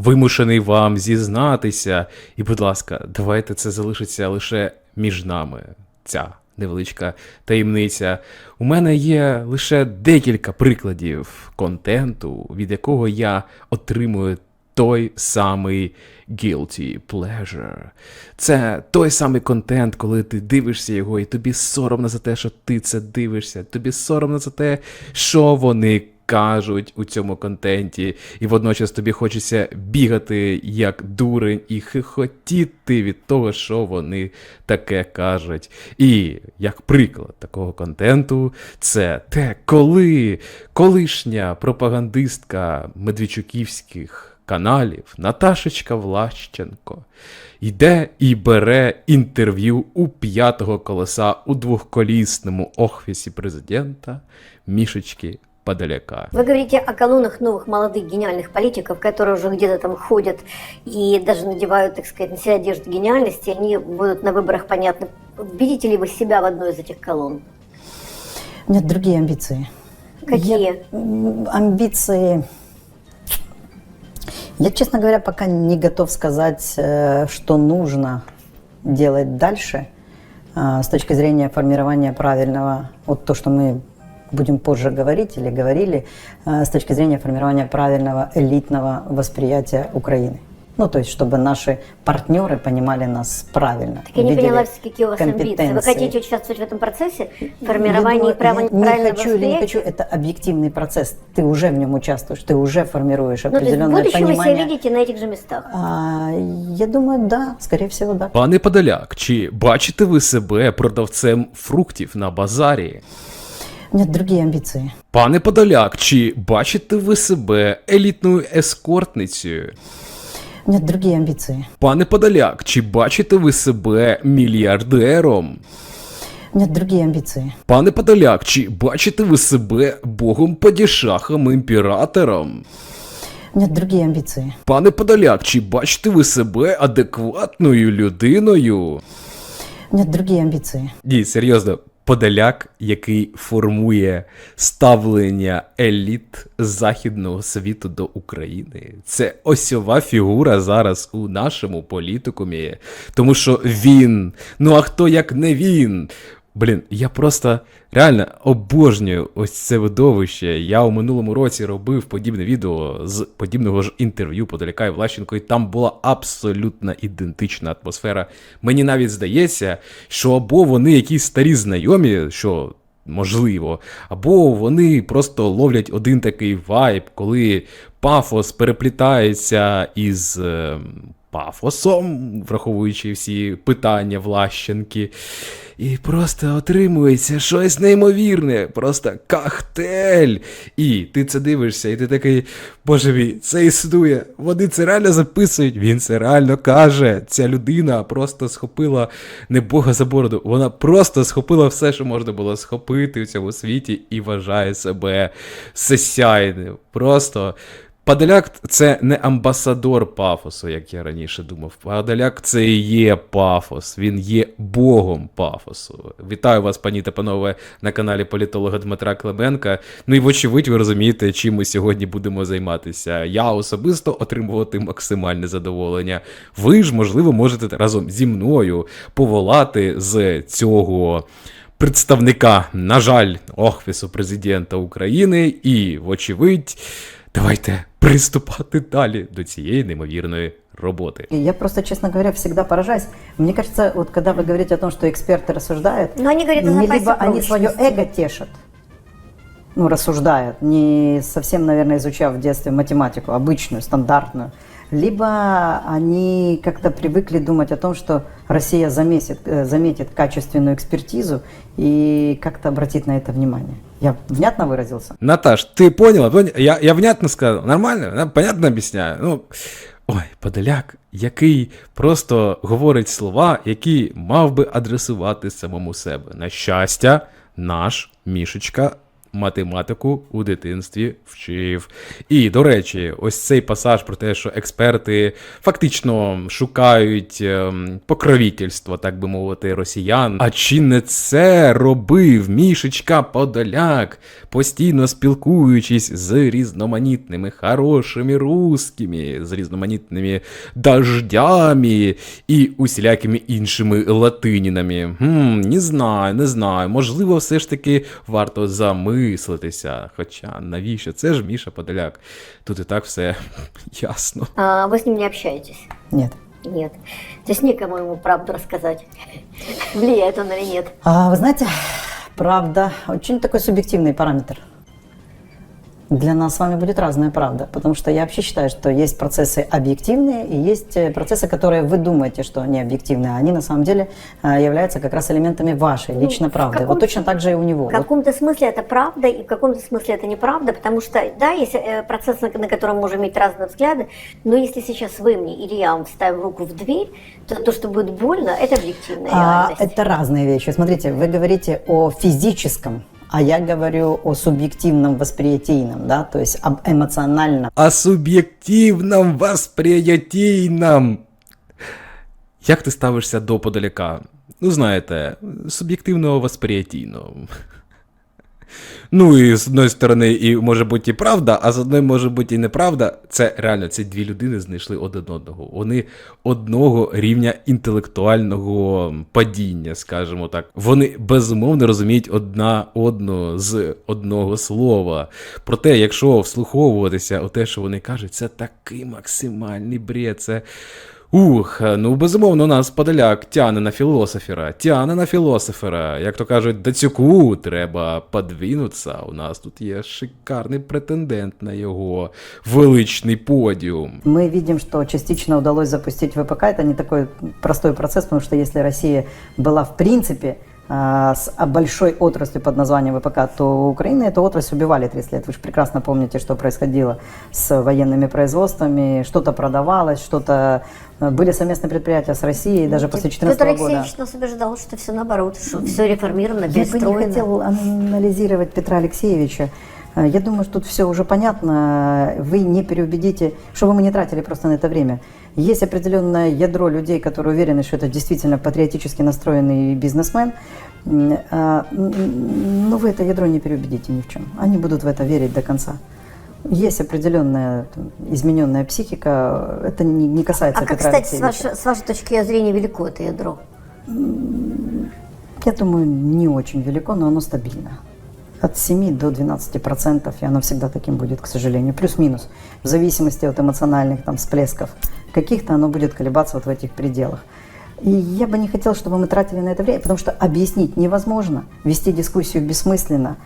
вимушений вам зізнатися. І, будь ласка, давайте це залишиться лише між нами. Ця невеличка таємниця. У мене є лише декілька прикладів контенту, від якого я отримую той самий guilty pleasure. Це той самий контент, коли ти дивишся його, і тобі соромно за те, що ти це дивишся. Тобі соромно за те, що вони кажуть у цьому контенті, і водночас тобі хочеться бігати як дурень і хихотіти від того, що вони таке кажуть. І як приклад такого контенту, це те, коли колишня пропагандистка медведчуківських каналів Наташечка Влащенко йде і бере інтерв'ю у п'ятого колеса у двохколісному офісі президента Мішечки Подоляка. Вы говорите о колоннах новых молодых гениальных политиков, которые уже где-то там ходят и даже надевают, так сказать, на себя одежду гениальности, они будут на выборах понятны. Видите ли вы себя в одной из этих колонн? Нет, другие амбиции. Какие? М, Амбиции... Я, честно говоря, пока не готов сказать, э, что нужно делать дальше э, с точки зрения формирования правильного, вот то, что мы будем позже говорить или говорили, э, с точки зрения формирования правильного элитного восприятия Украины. Ну, то есть, чтобы наши партнеры понимали нас правильно. Так я не видели поняла, какие у вас амбиции. Вы компетенции. хотите участвовать в этом процессе? Я Формирование думаю, права- я не правильного хочу или не восприятия? хочу, это объективный процесс. Ты уже в нем участвуешь, ты уже формируешь Ну, то есть в определенное будущем вы себя понимание. видите на этих же местах? А, я думаю, да, скорее всего, да. Пане Подоляк, чи бачите ви себе продавцем фруктів на базарі? Нет, другие амбиции. Пане Подоляк, чи бачите ви себе елітною ескортницею? Нет, другие амбиции. Пане Подоляк, чи бачите ви себе мільярдером? Нет, другие амбиции. Пане Подоляк, чи бачите ви себе богом падішахом імператором? Нет, другие амбиции. Пане Подоляк, чи бачите ви себе адекватною людиною? Нет, другие амбиции. Ні, серйозно, Подоляк, який формує ставлення еліт західного світу до України. Це осьова фігура зараз у нашому політикумі. Тому що він, ну а хто як не він? Блін, я просто реально обожнюю ось це видовище. Я у минулому році робив подібне відео з подібного ж інтерв'ю Подоляка і Влащенко, і там була абсолютно ідентична атмосфера. Мені навіть здається, що або вони якісь старі знайомі, що можливо, або вони просто ловлять один такий вайб, коли пафос переплітається із. е, Пафосом, враховуючи всі питання Влащенки, і просто отримується щось неймовірне, просто кахтель. І ти це дивишся, і ти такий, боже мій, це існує. Вони це реально записують, він це реально каже. Ця людина просто схопила не Бога за бороду, вона просто схопила все, що можна було схопити у цьому світі, і вважає себе всесяйним. Просто. Подоляк це не амбасадор пафосу, як я раніше думав. Подоляк це і є пафос, він є богом пафосу. Вітаю вас, пані та панове, на каналі політолога Дмитра Клименка. Ну і вочевидь, ви розумієте, чим ми сьогодні будемо займатися. Я особисто отримувати максимальне задоволення. Ви ж, можливо, можете разом зі мною поволати з цього представника, на жаль, Офісу президента України, і, вочевидь, давайте приступати далі до цієї неймовірної роботи. И я просто, честно говоря, всегда поражаюсь. Мне кажется, вот когда вы говорите о том, что эксперты рассуждают, Но они говорят о не запасе либо они свое прочности. эго тешат, ну, рассуждают, не совсем, наверное, изучав в детстве математику, обычную, стандартную, либо они как-то привыкли думать о том, что Россия заметит, э, заметит качественную экспертизу и как-то обратить на это внимание. Я внятно выразился? Наташ, ти поняла? Поня- Я, я внятно сказав? Нормально? Понятно об'ясняю? Ну, ой, Подоляк, який просто говорить слова, які мав би адресувати самому себе. На щастя, наш Мішечка математику у дитинстві вчив. І, до речі, ось цей пасаж про те, що експерти фактично шукають ем, покровительство, так би мовити, росіян. А чи не це робив Мішечка Подоляк, постійно спілкуючись з різноманітними хорошими русскими, з різноманітними дождями і усілякими іншими латинінами? Хм, не знаю, не знаю. Можливо, все ж таки варто замислитися. Хоча навіщо? Це ж Міша Подоляк. Тут і так все ясно. А вы с ним не общаетесь? Нет. Нет. То есть некому ему правду рассказать. Влияет он или нет? А, вы знаете, правда очень такой субъективный параметр. Для нас с вами будет разная правда, потому что я вообще считаю, что есть процессы объективные и есть э, процессы, которые вы думаете, что они объективные, а они на самом деле а, являются как раз элементами вашей Ну, правды. Вот точно так же и у него. В каком-то смысле это правда, и в каком-то смысле это неправда, потому что, да, есть э, процесс, на, на котором мы можем иметь разные взгляды, но если сейчас вы мне или я вам вставим руку в дверь, то то, что будет больно, это объективная А, реальность. это разные вещи. Смотрите, вы говорите о физическом, а я говорю о субъективном восприятийном, да, то есть об эмоциональном. О субъективном восприятийном. Як ти ставишся до подаляка? Ну, знаєте, суб'єктивного восприятійного. Ну і з одної сторони, і може бути і правда, а з одної може бути і неправда. Це реально ці дві людини знайшли один одного. Вони одного рівня інтелектуального падіння, скажімо так. Вони безумовно розуміють одна одну з одного слова. Проте, якщо вслуховуватися у те, що вони кажуть, це такий максимальний бред. Це. Ух, ну безумовно, у нас подаляк тяне на філософера, тяне на філософера. Як то кажуть, дацюку треба подвинутися. У нас тут є шикарний претендент на його величний подіум. Мы видим, что частично удалось запустить ВПК. Это не такой простой процесс, потому что если Россия была в принципе а, с а, большой отраслью под названием ВПК, то у Украины эту отрасль убивали 30 лет. Вы же прекрасно помните, что происходило с военными производствами. Что-то продавалось, что-то... э, Были совместные предприятия с Россией, даже после Петр 2014 года. Алексеевич нас убеждал, что все наоборот, что все реформировано, Я бы не перестроено. хотел анализировать Петра Алексеевича. Э, Я думаю, что тут все уже понятно. Вы не переубедите, чтобы мы не тратили просто на это время. Есть определенное ядро людей, которые уверены, что это действительно патриотически настроенный бизнесмен. М, Но вы это ядро не переубедите ни в чем. Они будут в это верить до конца. Есть определенная там, измененная психика. Это не, не касается А как, Петра кстати, с вашей, с вашей точки зрения велико это ядро? Я думаю, не очень велико, но оно стабильно. От 7 до 12 процентов, и оно всегда таким будет, к сожалению. Плюс-минус. В зависимости от эмоциональных там всплесков каких-то, оно будет колебаться вот в этих пределах. И я бы не хотела, чтобы мы тратили на это время, потому что объяснить невозможно, вести дискуссию бессмысленно.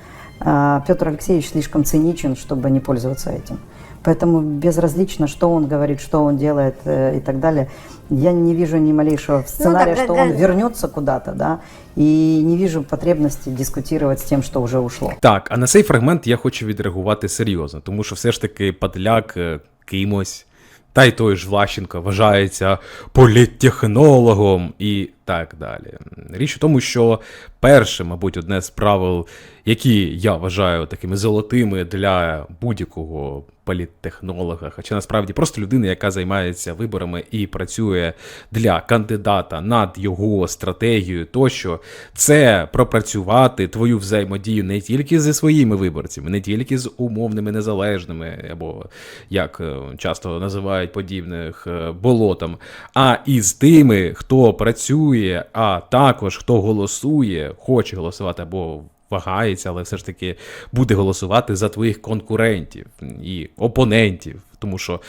А Петр Алексеевич слишком циничен, чтобы не пользоваться этим. Поэтому безразлично, что он говорит, что он делает э, и так далее. Я не вижу ни малейшего сценария, да, что да, он да. вернется куда-то, да, и не вижу потребности дискутировать с тем, что уже ушло. Так, а на цей фрагмент я хочу відреагувати серйозно, тому що все ж таки Подляк е, кимось, та й той ж Влащенко вважається політтехнологом і так далі. Річ у тому, що перше, мабуть, одне з правил, які я вважаю такими золотими для будь-якого політтехнолога, хоча насправді просто людина, яка займається виборами і працює для кандидата над його стратегією, тощо це пропрацювати твою взаємодію не тільки зі своїми виборцями, не тільки з умовними незалежними, або як е, часто називають подібних е, болотом, а і з тими, хто працює, а також хто голосує, хоче голосувати або вагається, але все ж таки буде голосувати за твоїх конкурентів і опонентів. Тому що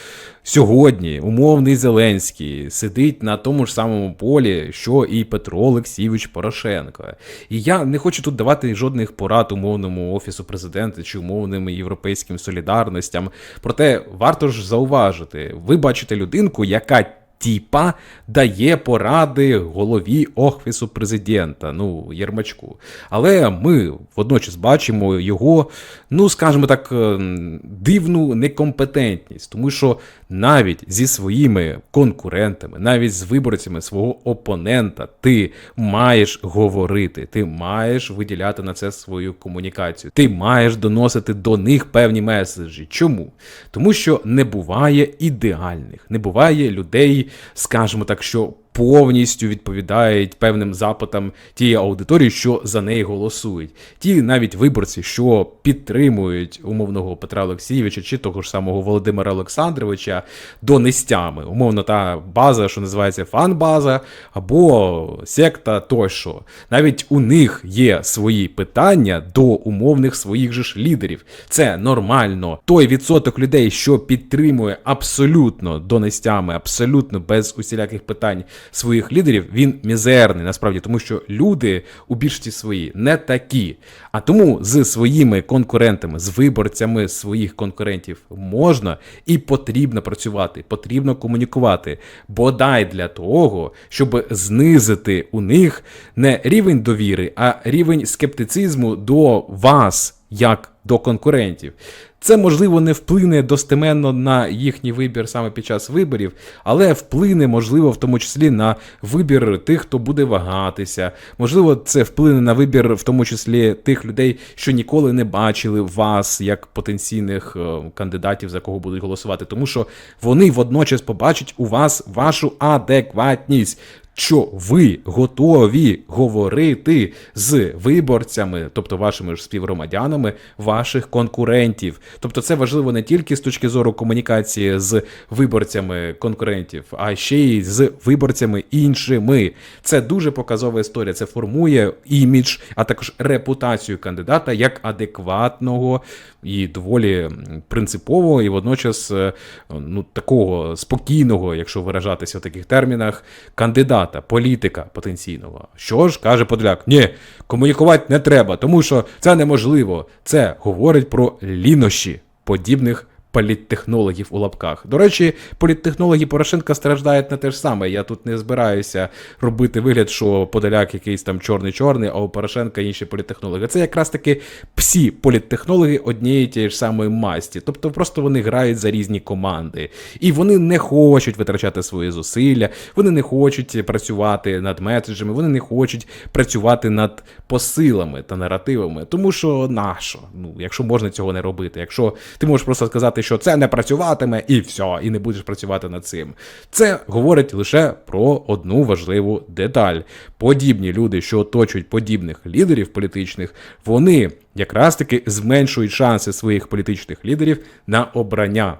сьогодні умовний Зеленський сидить на тому ж самому полі, що і Петро Олексійович Порошенко. І я не хочу тут давати жодних порад умовному офісу президента чи умовним європейським солідарностям. Проте варто ж зауважити, ви бачите людинку, яка тіпа дає поради голові офісу президента, ну, Єрмачку. Але ми водночас бачимо його, ну скажімо так, е, дивну некомпетентність, тому що навіть зі своїми конкурентами, навіть з виборцями свого опонента, ти маєш говорити, ти маєш виділяти на це свою комунікацію, ти маєш доносити до них певні меседжі. Чому? Тому що не буває ідеальних, не буває людей, скажімо так, що повністю відповідають певним запитам тієї аудиторії, що за неї голосують. Ті навіть виборці, що підтримують умовного Петра Олексійовича чи того ж самого Володимира Олександровича донестями. Умовно, та база, що називається фан-база, або секта тощо. Навіть у них є свої питання до умовних своїх же ж лідерів. Це нормально. Той відсоток людей, що підтримує абсолютно донестями, абсолютно без усіляких питань своїх лідерів, він мізерний насправді, тому що люди у більшості свої не такі. А тому з своїми конкурентами, з виборцями своїх конкурентів можна і потрібно працювати, потрібно комунікувати. Бодай для того, щоб знизити у них не рівень довіри, а рівень скептицизму до вас як до конкурентів. Це можливо не вплине достеменно на їхній вибір саме під час виборів, але вплине, можливо, в тому числі на вибір тих, хто буде вагатися. Можливо, це вплине на вибір, в тому числі тих людей, що ніколи не бачили вас як потенційних е, кандидатів, за кого будуть голосувати, тому що вони водночас побачать у вас вашу адекватність що ви готові говорити з виборцями, тобто вашими ж співгромадянами, ваших конкурентів. Тобто, це важливо не тільки з точки зору комунікації з виборцями конкурентів, а ще й з виборцями іншими. Це дуже показова історія. Це формує імідж, а також репутацію кандидата як адекватного і доволі принципового, і водночас е, ну такого спокійного, якщо виражатися в таких термінах, кандидата, політика потенційного. Що ж каже Подоляк? Ні, комунікувати не треба, тому що це неможливо. Це говорить про лінощі подібних. Політтехнологів у лапках. До речі, політтехнологи Порошенка страждають на те ж саме. Я тут не збираюся робити вигляд, що Подоляк якийсь там чорний-чорний, а у Порошенка інші політтехнологи. Це якраз таки всі політтехнологи однієї тієї ж самої масті. Тобто просто вони грають за різні команди. І вони не хочуть витрачати свої зусилля, вони не хочуть працювати над меседжами, вони не хочуть працювати над посилами та наративами. Тому що нащо? Ну, якщо можна цього не робити, якщо ти можеш просто сказати, що це не працюватиме, і все, і не будеш працювати над цим. Це говорить лише про одну важливу деталь. Подібні люди, що оточують подібних лідерів політичних, вони якраз таки зменшують шанси своїх політичних лідерів на обрання.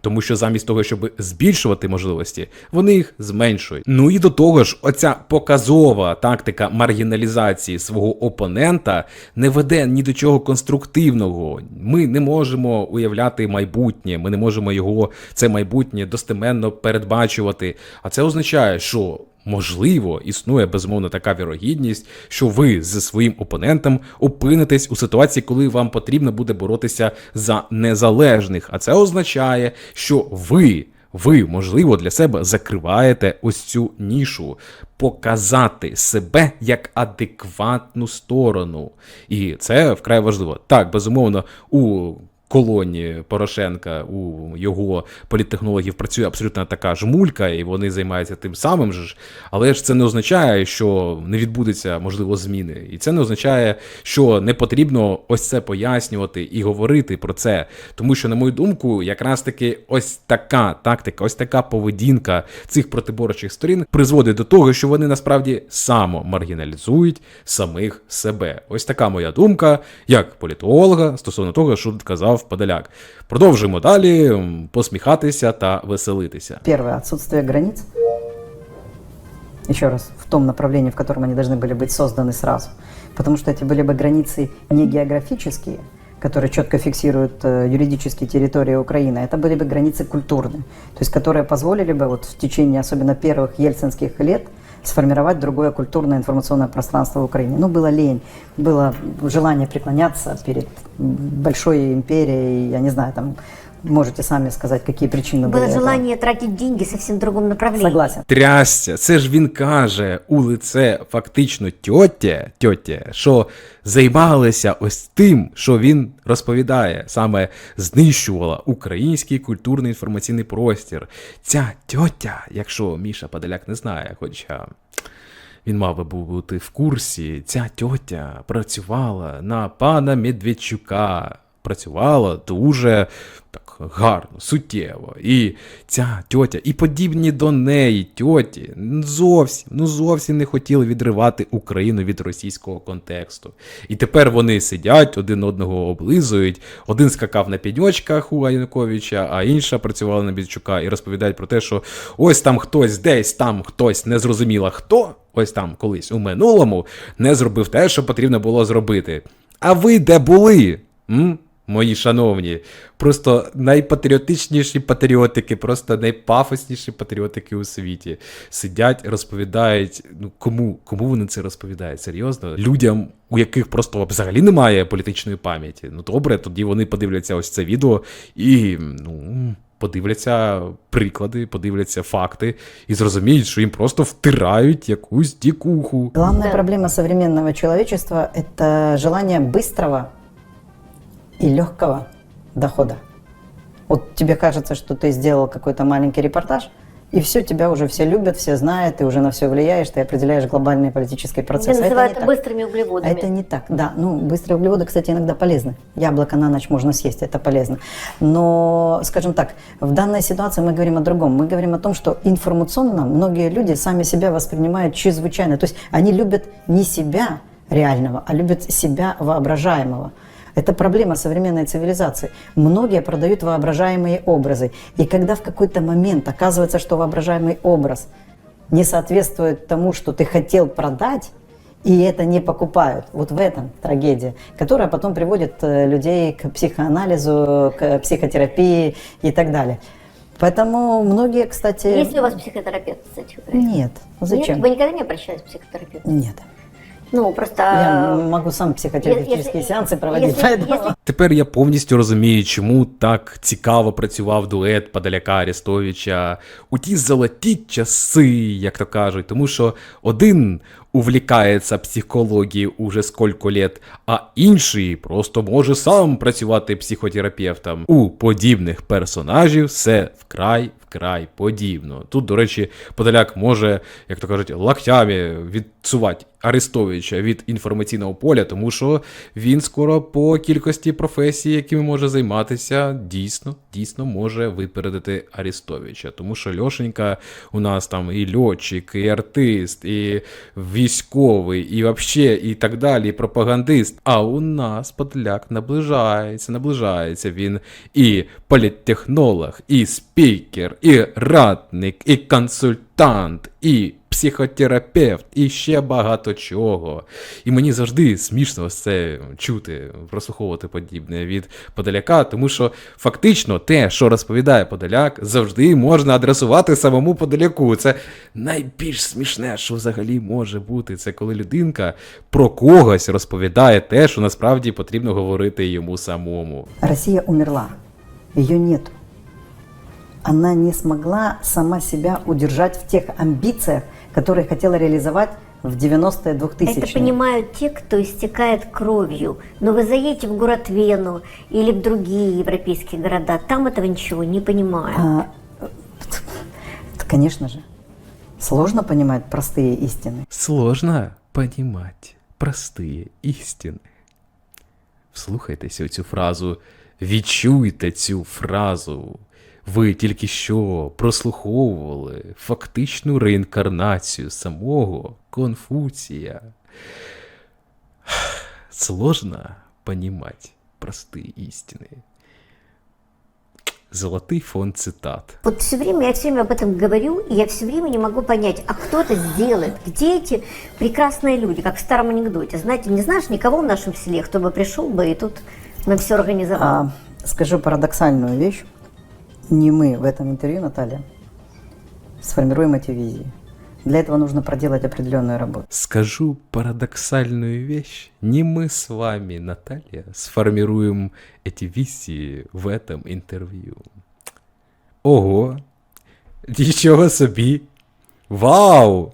Тому що замість того, щоб збільшувати можливості, вони їх зменшують. Ну і до того ж, оця показова тактика маргіналізації свого опонента не веде ні до чого конструктивного. Ми не можемо уявляти майбутнє, ми не можемо його це майбутнє достеменно передбачувати. А це означає, що. Можливо, існує безумовно така вірогідність, що ви зі своїм опонентом опинитесь у ситуації, коли вам потрібно буде боротися за незалежних. А це означає, що ви, ви, можливо, для себе закриваєте ось цю нішу, показати себе як адекватну сторону. І це вкрай важливо. Так, безумовно, у колоні Порошенка у його політтехнологів працює абсолютно така ж мулька, і вони займаються тим самим же ж. Але ж це не означає, що не відбудеться можливо зміни. І це не означає, що не потрібно ось це пояснювати і говорити про це. Тому що, на мою думку, якраз таки ось така тактика, ось така поведінка цих протиборчих сторін призводить до того, що вони насправді само маргіналізують самих себе. Ось така моя думка, як політолога, стосовно того, що тут казав Подоляк. Продовжуємо далі м, посміхатися та веселитися. Первое, отсутствие границ. Еще раз, в том направлении, в котором они должны были быть созданы сразу. Потому что эти были бы границы не географические, которые четко фиксируют э, юридические территории Украины, это были бы границы культурные, то есть которые позволили бы вот в течение особенно первых ельцинских лет сформировать другое культурное информационное пространство в Украине. Ну, было лень, было желание преклоняться перед большой империей, я не знаю, там, можете сами сказать, какие причины были Было этого. желание тратить деньги совсем в другом направлении. Согласен. Трясся, це ж він каже у лице фактично тьотя, тьотя, що займалися ось тим, що він розповідає, саме знищувала український культурний інформаційний простір. Ця тьотя, якщо Міша Подоляк не знає, хоча він мав би був бути в курсі, ця тьотя працювала на пана Медведчука. Працювала дуже так гарно, суттєво. І ця тьотя, і подібні до неї тьоті ну, зовсім, ну зовсім не хотіли відривати Україну від російського контексту. І тепер вони сидять, один одного облизують. Один скакав на піньочках у Януковича, а інша працювала на Медведчука і розповідають про те, що ось там хтось десь, там хтось не зрозуміла хто, ось там колись у минулому не зробив те, що потрібно було зробити. А ви де були? М? Мої шановні, просто найпатріотичніші патріотики, просто найпафосніші патріотики у світі сидять, розповідають. Ну кому, кому вони це розповідають? Серйозно? Людям, у яких просто взагалі немає політичної пам'яті. Ну добре, тоді вони подивляться ось це відео і ну. Подивляться приклади, подивляться факти і зрозуміють, що їм просто втирають якусь дікуху. Главная проблема современного человечества – это желание быстрого и легкого дохода. Вот тебе кажется, что ты сделал какой-то маленький репортаж, и все, тебя уже все любят, все знают, ты уже на все влияешь, ты определяешь глобальные политические Это процессы. А называют не так. быстрыми А углеводами. это не так, да. Ну, быстрые углеводы, кстати, иногда полезны. Яблоко на ночь можно съесть, это полезно. Но, скажем так, в данной ситуации мы говорим о другом. Мы говорим о том, что информационно многие люди сами себя воспринимают чрезвычайно. То есть они любят не себя реального, а любят себя воображаемого. Это проблема современной цивилизации. Многие продают воображаемые образы. И когда в какой-то момент оказывается, что воображаемый образ не соответствует тому, что ты хотел продать, и это не покупают. Вот в этом трагедия, которая потом приводит э, людей к психоанализу, к психотерапии и так далее. Поэтому многие, кстати... Есть ли у вас психотерапевт, кстати? Нет. Зачем? Нет? Вы никогда не обращались к психотерапевту? Нет. Ну, просто... Я могу сам психотерапевтичні сеанси проводити. Якщо, якщо... Тепер я повністю розумію, чому так цікаво працював дует Падаляка Арестовича у ті золоті часи, як то кажуть, тому що один увлікається психологією уже скільки лет, а інший просто може сам працювати психотерапевтом. У подібних персонажів все вкрай вкрай подібно. Тут, до речі, Подоляк може, як то кажуть, локтями відсувати Арестовича від інформаційного поля, тому що він скоро по кількості професій, якими може займатися, дійсно, дійсно може випередити Арестовича. Тому що Льошенька у нас там і льотчик, і артист, і військовий, і вообще, і так далі, і пропагандист. А у нас подляк наближається, наближається. Він і політтехнолог, і спікер, і радник, і консультант, і психотерапевт, і ще багато чого. І мені завжди смішно це чути, прослуховувати подібне від Подоляка, тому що фактично те, що розповідає Подоляк, завжди можна адресувати самому Подоляку. Це найбільш смішне, що взагалі може бути. Це коли людинка про когось розповідає те, що насправді потрібно говорити йому самому. Россия умерла. Ее нет. Она не смогла сама себя удержать в тех амбициях, которые хотела реализовать в 90-е 2000 Это понимают те, кто истекает кровью. Но вы заедете в город Вену или в другие европейские города, там этого ничего не понимают. А, конечно же, сложно понимать простые истины. Сложно понимать простые істини. Вслухайтеся у цю фразу, відчуйте цю фразу. Ви тільки що прослуховували фактичну реінкарнацію самого Конфуція. Сложно понимать простые истины. Золотий фонд цитат. Вот все время, я все время об этом говорю, и я все время не могу понять, а кто это сделает? Где эти прекрасные люди, как в старом анекдоте? Знаете, не знаешь никого в нашем селе, кто бы пришел бы и тут нам все организовал. А, скажу парадоксальную вещь. Не мы в этом интервью, Наталья, сформируем эти визии. Для этого нужно проделать определенную работу. Скажу парадоксальную вещь. Не мы с вами, Наталья, сформируем эти висии в этом интервью. Ого! Нічого собі! Вау!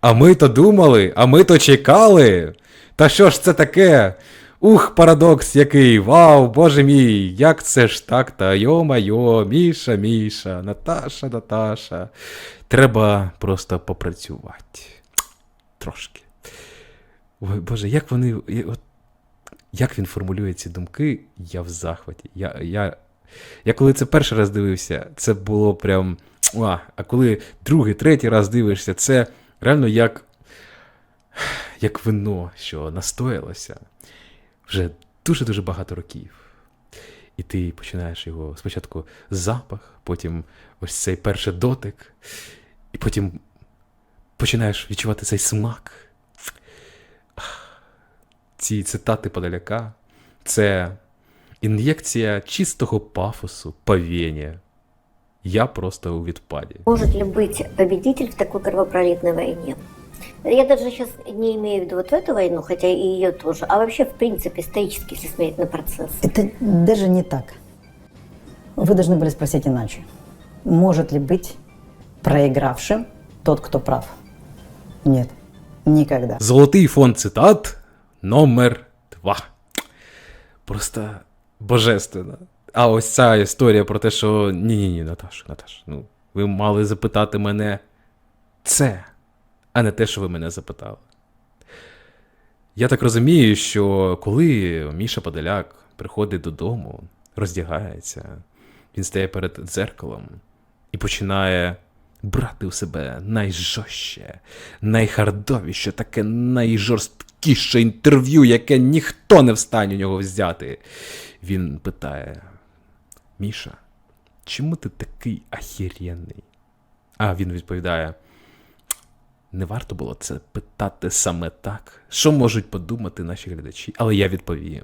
А ми то думали, а ми то чекали. Та що ж це таке? Ух, парадокс який! Вау, боже мій, як це ж так та йо-майо, Міша, Міша, Наташа, Наташа. Треба просто попрацювати. Трошки. Ой, Боже, як вони. От, як він формулює ці думки, я в захваті. Я, я, я коли це перший раз дивився, це було прям. А, а коли другий, третій раз дивишся, це реально як, як вино, що настоялося вже дуже-дуже багато років. І ти починаєш його спочатку запах, потім ось цей перший дотик, і потім починаєш відчувати цей смак. Ці цитати подаляка це ін'єкція чистого пафосу, павєння. Я просто у відпаді. Может ли быть победитель в такой кровопролитной войне? Я даже сейчас не имею в виду вот эту войну, хотя и ее тоже, а вообще, в принципе, исторически, если смотреть на процесс. Это даже не так. Вы должны были спросить иначе. Может ли быть проигравшим тот, кто прав? Нет, никогда. Золотий фонд цитат номер два. Просто божественно. А ось ця історія про те, що ні-ні ні, Наташ, Наташ, ну, ви мали запитати мене це, а не те, що ви мене запитали. Я так розумію, що коли Міша Подоляк приходить додому, роздягається, він стає перед дзеркалом і починає брати у себе найжорстче, найхардовіше, таке найжорсткіше інтерв'ю, яке ніхто не встане у нього взяти. Він питає: Міша, чому ти такий ахіренний? А він відповідає: не варто було це питати саме так. Що можуть подумати наші глядачі? Але я відповім.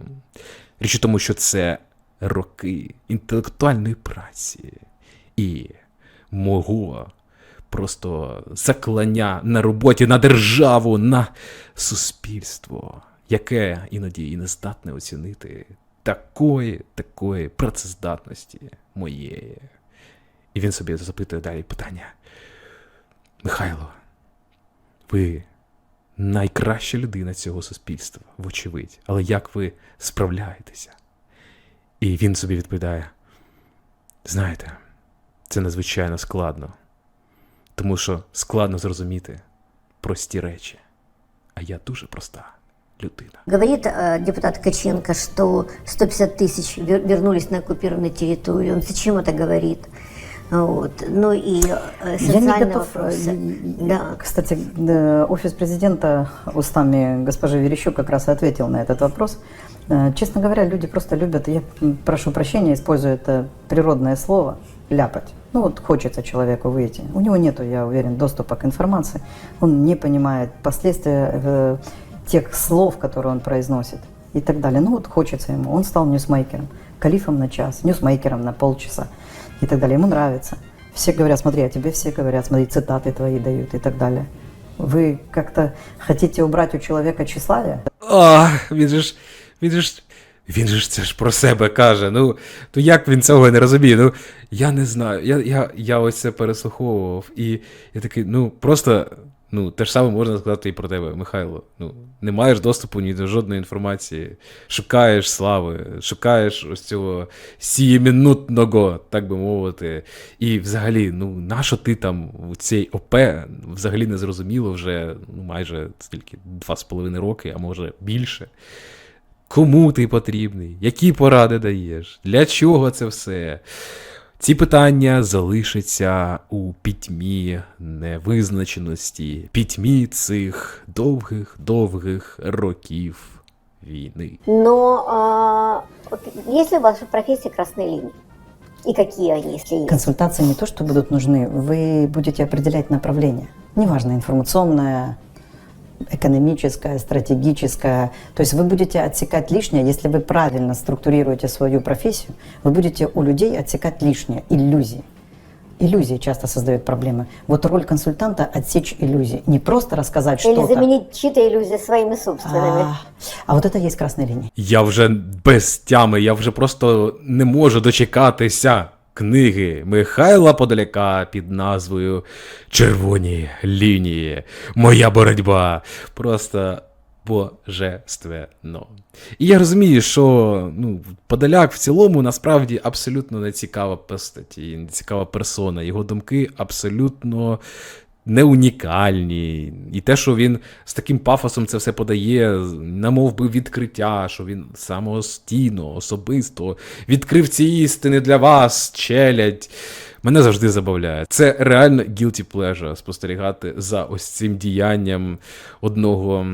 Річ у тому, що це роки інтелектуальної праці і мого просто заклання на роботі на державу, на суспільство, яке іноді і не здатне оцінити такої, такої працездатності моєї. І він собі запитує далі питання. Михайло, ви найкраща людина цього суспільства, вочевидь. Але як ви справляєтеся? І він собі відповідає: знаєте, це надзвичайно складно, тому що складно зрозуміти прості речі. А я дуже проста людина. Говорит э, депутат Каченко, что 150 тысяч вер- вернулись на оккупированную территорию. Он зачем это говорит? Вот. Ну и э, Я не социальные готов. вопросы. э, Да. Кстати, офис президента устами госпожи Верещук как раз и ответил на этот вопрос. Э, Честно говоря, люди просто любят, я прошу прощения, использую это природное слово, ляпать. Ну вот хочется человеку выйти. У него нету, я уверен, доступа к информации. Он не понимает последствия э, тех слов, которые он произносит и так далее. Ну вот хочется ему. Он стал ньюсмейкером, калифом на час, ньюсмейкером на полчаса и так далее. Ему нравится. Все говорят, смотри, а тебе все говорят, смотри, цитаты твои дают и так далее. Вы как-то хотите убрать у человека тщеславие? А, він же ж. Він же ж. Він же ж це ж про себе каже. Ну, то як він цього не розуміє? Ну, я не знаю. Я, я, я ось це переслуховував, і я такий, ну, просто. Ну, те ж саме можна сказати і про тебе, Михайло. Ну, не маєш доступу ні до жодної інформації. Шукаєш слави, шукаєш ось цього сіємінутного, так би мовити. І взагалі, ну, нащо ти там у цій ОП взагалі не зрозуміло вже ну, майже з половиною роки, а може більше. Кому ти потрібний? Які поради даєш? Для чого це все? Ці питання залишаться у пітьмі невизначеності, пітьмі цих довгих-довгих років війни. Но а, вот есть ли в вашей профессии красные линии? И какие они, если есть? Консультации не то, что будут нужны, вы будете определять направление. Неважно, информационное, экономическое, стратегическое. То есть вы будете отсекать лишнее, если вы правильно структурируете свою профессию, вы будете у людей отсекать лишнее, иллюзии. иллюзии часто создают проблемы. Вот роль консультанта – отсечь иллюзии. Не просто рассказать Или что-то. заменить чьи-то иллюзии своими собственными. А, а вот это и есть красная линия. Я вже без тями, я вже просто не можу дочекатися книги Михайла Подоляка під назвою Червоні лінії. Моя боротьба. Просто божественно. І я розумію, що ну, Подоляк в цілому насправді абсолютно не цікава постать, і не цікава персона. Його думки абсолютно не унікальні. І те, що він з таким пафосом це все подає, намов би відкриття, що він самостійно, особисто відкрив ці істини для вас, челядь. Мене завжди забавляє. Це реально guilty pleasure спостерігати за ось цим діянням одного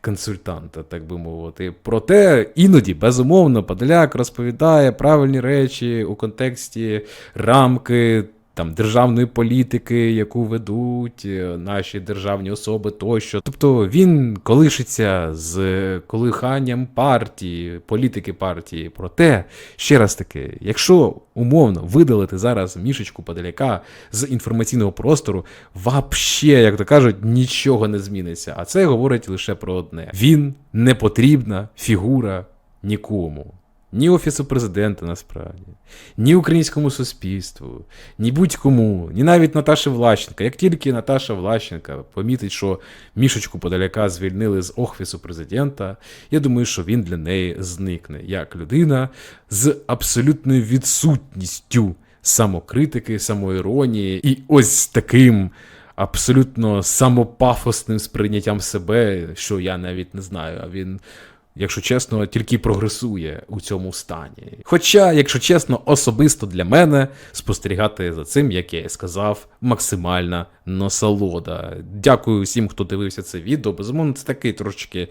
консультанта, так би мовити. Проте іноді, безумовно, Подоляк розповідає правильні речі у контексті рамки. Там державної політики, яку ведуть е, наші державні особи тощо. Тобто він колишиться з колиханням партії, політики партії. Проте, ще раз таки, якщо умовно видалити зараз мішечку Подоляка з інформаційного простору, вообще, як то кажуть, нічого не зміниться. А це говорить лише про одне: він не потрібна фігура нікому. Ні Офісу президента насправді, ні українському суспільству, ні будь-кому, ні навіть Наташі Влащенка. Як тільки Наташа Влащенка помітить, що мішечку Подоляка звільнили з Офісу президента, я думаю, що він для неї зникне як людина з абсолютною відсутністю самокритики, самоіронії і ось таким абсолютно самопафосним сприйняттям себе, що я навіть не знаю, а він. Якщо чесно, тільки прогресує у цьому стані. Хоча, якщо чесно, особисто для мене спостерігати за цим, як я і сказав, максимальна насолода. Дякую всім, хто дивився це відео. Безумовно, це такий трошечки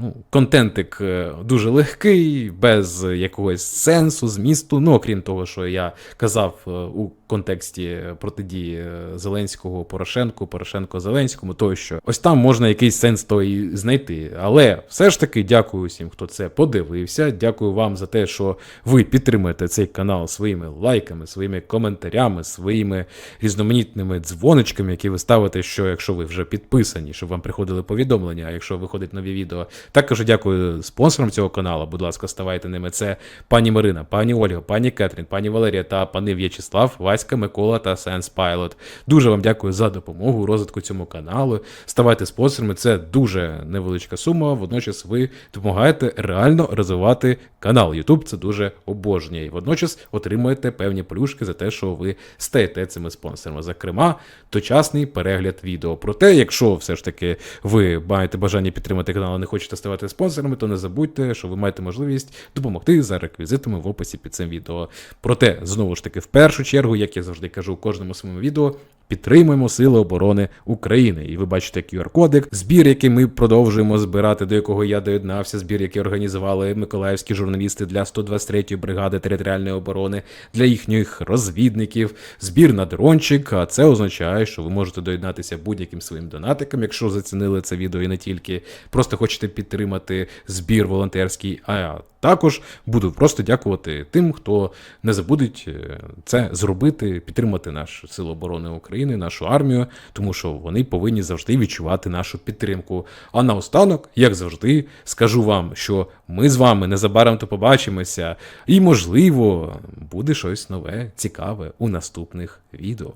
ну, контентик е, дуже легкий, без якогось сенсу, змісту. Ну, окрім того, що я казав е, у контексті протидії е, Зеленського Порошенку, Порошенко Зеленському, тощо. Ось там можна якийсь сенс то і знайти. Але все ж таки дякую всім, хто це подивився. Дякую вам за те, що ви підтримуєте цей канал своїми лайками, своїми коментарями, своїми різноманітними дзвоничками, які ви ставите, що якщо ви вже підписані, щоб вам приходили повідомлення, а якщо виходить нові відео. Також дякую спонсорам цього каналу. Будь ласка, ставайте ними. Це пані Марина, пані Ольга, пані Кетрін, пані Валерія та пани В'ячеслав, Васька, Микола та Сенс Pilot. Дуже вам дякую за допомогу розвитку цьому каналу. Ставайте спонсорами, це дуже невеличка сума. Водночас ви допомагаєте реально розвивати канал. YouTube це дуже обожнює. І водночас отримуєте певні плюшки за те, що ви стаєте цими спонсорами. Зокрема, точасний перегляд відео. Проте, якщо все ж таки ви маєте бажання підтримати канал, а не хочете ставати спонсорами, то не забудьте, що ви маєте можливість допомогти за реквізитами в описі під цим відео. Проте, знову ж таки, в першу чергу, як я завжди кажу у кожному своєму відео. Підтримуємо Сили оборони України. І ви бачите QR-кодик, збір, який ми продовжуємо збирати, до якого я доєднався. Збір, який організували миколаївські журналісти для 123-ї бригади територіальної оборони, для їхніх розвідників. Збір на дрончик. А це означає, що ви можете доєднатися будь-яким своїм донатиком, якщо зацінили це відео і не тільки. Просто хочете підтримати збір волонтерський. А також буду просто дякувати тим, хто не забудеть е, це зробити, підтримати нашу силу оборони України, нашу армію, тому що вони повинні завжди відчувати нашу підтримку. А наостанок, як завжди, скажу вам, що ми з вами незабаром то побачимося, і можливо буде щось нове, цікаве у наступних відео.